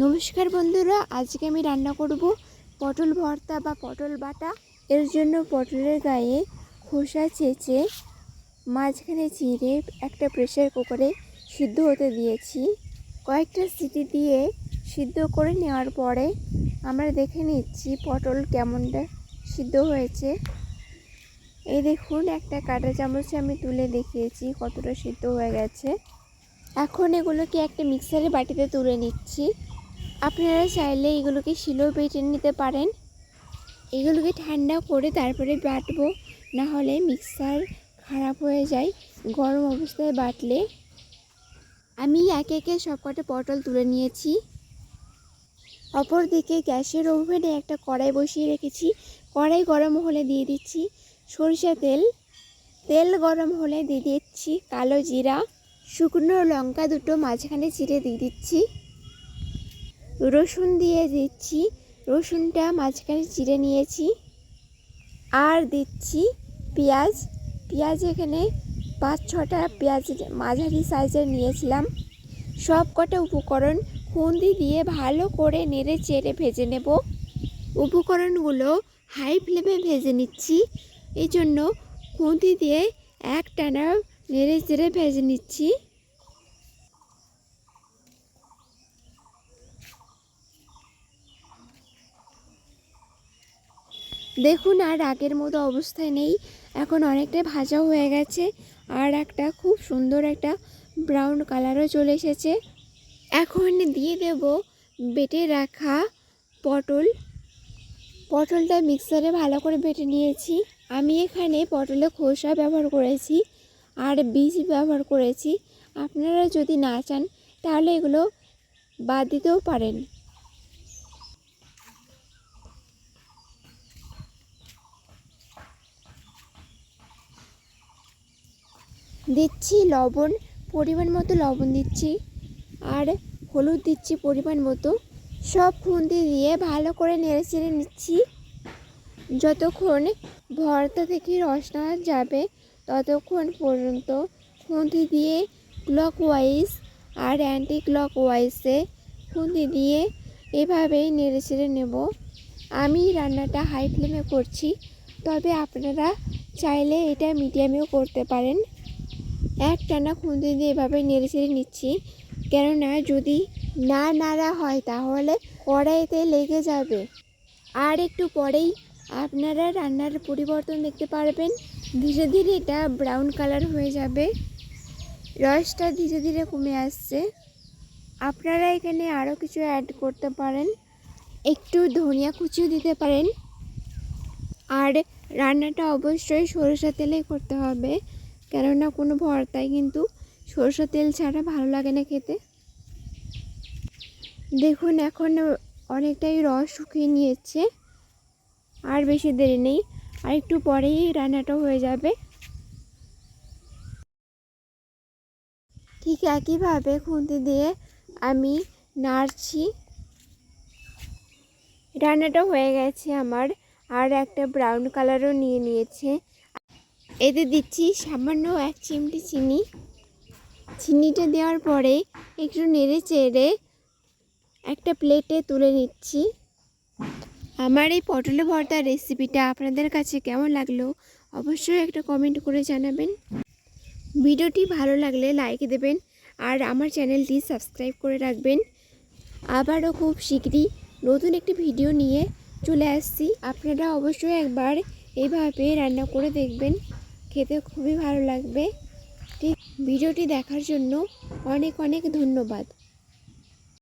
নমস্কার বন্ধুরা, আজকে আমি রান্না করব পটল ভর্তা বা পটল বাটা। এর জন্য পটলের গায়ে খোসা চেঁচে মাঝখানে চিড়ে একটা প্রেসার কুকারে সিদ্ধ হতে দিয়েছি। কয়েকটা সিটি দিয়ে সিদ্ধ করে নেওয়ার পরে আমরা দেখে নিচ্ছি পটল কেমনটা সিদ্ধ হয়েছে। এই দেখুন, একটা কাঁটা চামচে আমি তুলে দেখিয়েছি কতটা সিদ্ধ হয়ে গেছে। এখন এগুলোকে একটা মিক্সারের বাটিতে তুলে নিচ্ছি। আপনারা চাইলে এগুলোকে শিলেও বেটে নিতে পারেন। এগুলোকে ঠান্ডা করে তারপরে বাটবো না হলে মিক্সার খারাপ হয়ে যায় গরম অবস্থায় বাটলে। আমি একে একে সবকটা পটল তুলে নিয়েছি। অপরদিকে গ্যাসের ওভেনে একটা কড়াই বসিয়ে রেখেছি। কড়াই গরম হলে দিয়ে দিচ্ছি সরিষা তেল। তেল গরম হলে দিয়ে দিচ্ছি কালো জিরা, শুকনো লঙ্কা দুটো, মাঝখানে চিড়ে দিয়ে দিচ্ছি। রসুন দিয়ে দিচ্ছি। রসুনটা মাঝখানে চিড়ে নিয়েছি। আর দিচ্ছি পেঁয়াজ। পেঁয়াজ এখানে পাঁচ, ছটা পেঁয়াজ মাঝারি সাইজের নিয়েছিলাম। সব কটা উপকরণ খুন্দি দিয়ে ভালো করে নেড়ে চেড়ে ভেজে নেব। উপকরণগুলো হাই ফ্লেমে ভেজে নিচ্ছি। এই জন্য খুন্তি দিয়ে এক টানা নেড়ে চেড়ে ভেজে নিচ্ছি। দেখুন আর আগের মতো অবস্থায় নেই। এখন অনেকটা ভাজা হয়ে গেছে আর একটা খুব সুন্দর একটা ব্রাউন কালারও চলে এসেছে। এখন দিয়ে দেব বেটে রাখা পটল। পটলটা মিক্সারে ভালো করে বেটে নিয়েছি। আমি এখানে পটলে খোসা ব্যবহার করেছি আর বীজ ব্যবহার করেছি। আপনারা যদি না চান তাহলে এগুলো বাদ দিতেও পারেন। দিচ্ছি লবণ, পরিমাণ মতো লবণ দিচ্ছি আর হলুদ দিচ্ছি পরিমাণ মতো। সব খুন্তি দিয়ে ভালো করে নেড়ে চেড়ে নিচ্ছি। যতক্ষণ ভর্তা থেকে রস না যাবে, ততক্ষণ পর্যন্ত খুন্তি দিয়ে ক্লক ওয়াইজ আর অ্যান্টি ক্লক ওয়াইজে খুন্তি দিয়ে এভাবেই নেড়ে চেড়ে নেব। আমি রান্নাটা হাই ফ্লেমে করছি, তবে আপনারা চাইলে এটা মিডিয়ামেও করতে পারেন। এক টানা খুন্তি দিয়ে এভাবে নেড়ে চেড়ে নিচ্ছি। কেননা যদি না নাড়া হয় তাহলে কড়াইতে লেগে যাবে। আর একটু পরেই আপনারা রান্নার পরিবর্তন দেখতে পারবেন। ধীরে ধীরে এটা ব্রাউন কালার হয়ে যাবে। রসটা ধীরে ধীরে কমে আসছে। আপনারা এখানে আরও কিছু অ্যাড করতে পারেন। একটু ধনিয়া কুচিও দিতে পারেন। আর রান্নাটা অবশ্যই সরষা তেলে করতে হবে। কেননা কোনো ভর্তায় কিন্তু সরষের তেল ছাড়া ভালো লাগে না খেতে। দেখুন, এখন অনেকটাই রস শুকিয়ে নিয়েছে, আর বেশি দেরি নেই, আর একটু পরেই রান্নাটা হয়ে যাবে। ঠিক একইভাবে খুন্তি দিয়ে আমি নাড়ছি। রান্নাটা হয়ে গেছে আমার, আর একটা ব্রাউন কালারও নিয়ে নিয়েছে। এতে দিচ্ছি সামান্য এক চিমটি চিনি। চিনিটা দেওয়ার পরে একটু নেড়ে চেড়ে একটা প্লেটে তুলে নিচ্ছি। আমার এই পটলে ভর্তার রেসিপিটা আপনাদের কাছে কেমন লাগল অবশ্যই একটা কমেন্ট করে জানাবেন। ভিডিওটি ভালো লাগলে লাইক দেবেন আর আমার চ্যানেলটি সাবস্ক্রাইব করে রাখবেন। আবারও খুব শীঘ্রই নতুন একটি ভিডিও নিয়ে চলে আসছি। আপনারা অবশ্যই একবার এইভাবে রান্না করে দেখবেন। খেতে খুবই ভালো লাগবে। ঠিক ভিডিওটি দেখার জন্য অনেক অনেক ধন্যবাদ।